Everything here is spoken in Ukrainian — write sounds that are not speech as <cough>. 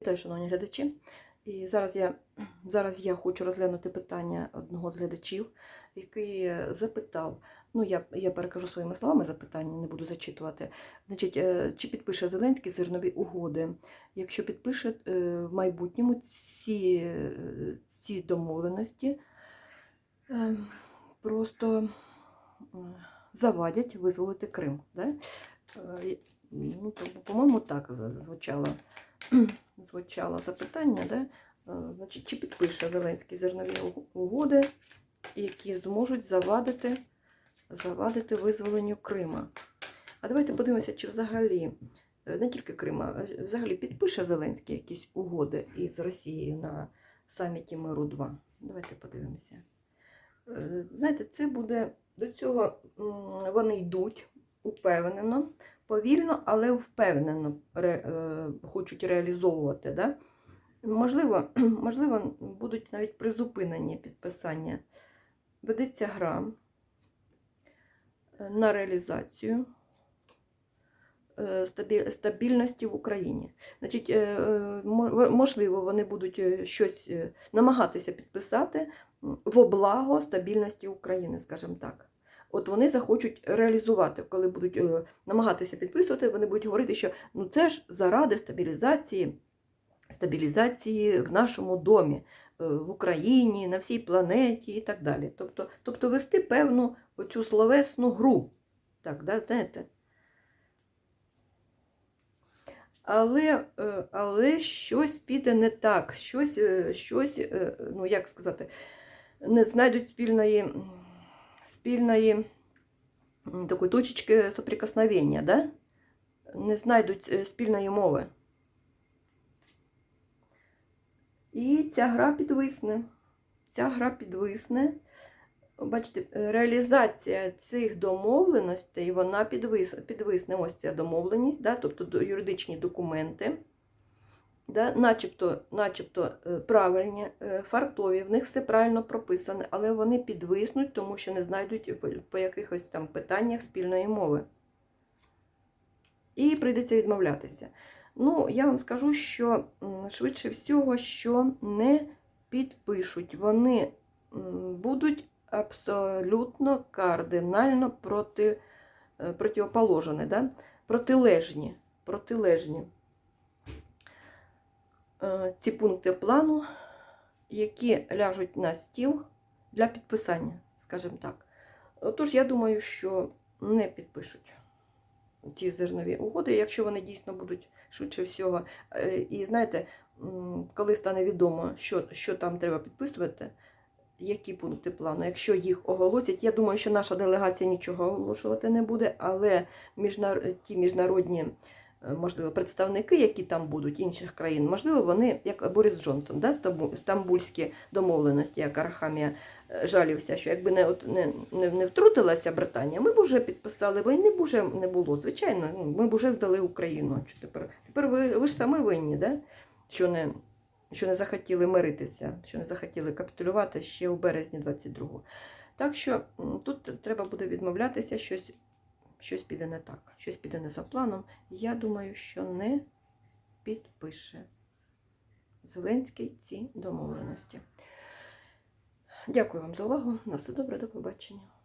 Вітаю, шановні глядачі. І зараз я, зараз я хочу розглянути питання одного з глядачів, який запитав, ну я, я перекажу своїми словами запитання, не буду зачитувати. Значить, е, чи підпише Зеленський зернові угоди? Якщо підпише е, в майбутньому ці, ці домовленості, е, просто завадять визволити Крим. Да? Ну, по-моєму, так звучало звучало запитання, да? Е, Значить, чи підпише Зеленський зернові угоди, які зможуть завадити, завадити визволенню Крима. А давайте подивимося, чи взагалі е, не тільки Крима, а взагалі підпише Зеленський якісь угоди із Росією на саміті Миру 2. Давайте подивимося. Е, Знаєте, це буде до цього вони йдуть упевнено, повільно, але впевнено ре, е, хочуть реалізовувати. Да? Можливо, <clears throat> можливо, будуть навіть призупинені підписання. Ведеться гра е, на реалізацію е, стабільності в Україні. Значить, мо- можливо, вони будуть щось намагатися підписати м, во благо стабільності України, скажімо так. От вони захочуть реалізувати, коли будуть е, намагатися підписувати, вони будуть говорити, що ну це ж заради стабілізації, стабілізації в нашому домі, е, в Україні, на всій планеті і так далі. Тобто, тобто вести певну оцю словесну гру. Так, да, знаєте? Але, е, але щось піде не так, щось, щось, ну як сказати, не знайдуть спільної, спільної такої точечки соприкосновення, да? не знайдуть е, спільної мови. І ця гра підвисне. Ця гра підвисне. Бачите, реалізація цих домовленостей, вона підвис, підвисне. Ось ця домовленість, да? тобто юридичні документи, да? начебто, начебто е, правильні, е, фартові, в них все правильно прописане, але вони підвиснуть, тому що не знайдуть по, якихось там питаннях спільної мови. І прийдеться відмовлятися. Ну, я вам скажу, що швидше всього, що не підпишуть. Вони будуть абсолютно кардинально проти, е, противоположені, да? протилежні, протилежні ці пункти плану, які ляжуть на стіл для підписання, скажімо так. Тож я думаю, що не підпишуть ці зернові угоди, якщо вони дійсно будуть швидше всього. Е, І знаєте, коли стане відомо, що, що там треба підписувати, які пункти плану, якщо їх оголосять, я думаю, що наша делегація нічого оголошувати не буде, але міжнар... ті міжнародні, е, можливо, представники, які там будуть інших країн, можливо, вони, як Борис Джонсон, да, стамбульські домовленості, як Арахамія е, жалівся, що якби не, от, не, не, не втрутилася Британія, ми б вже підписали, війни б вже не було. Звичайно, ну, ми б вже здали Україну. Що тепер тепер ви, ви ж самі винні, да? що, не, що не захотіли миритися, що не захотіли капітулювати ще у березні 22-го. Так що тут треба буде відмовлятися, щось, щось піде не так, щось піде не за планом. Я думаю, що не підпише Зеленський ці домовленості. Дякую вам за увагу. На все добре, до побачення.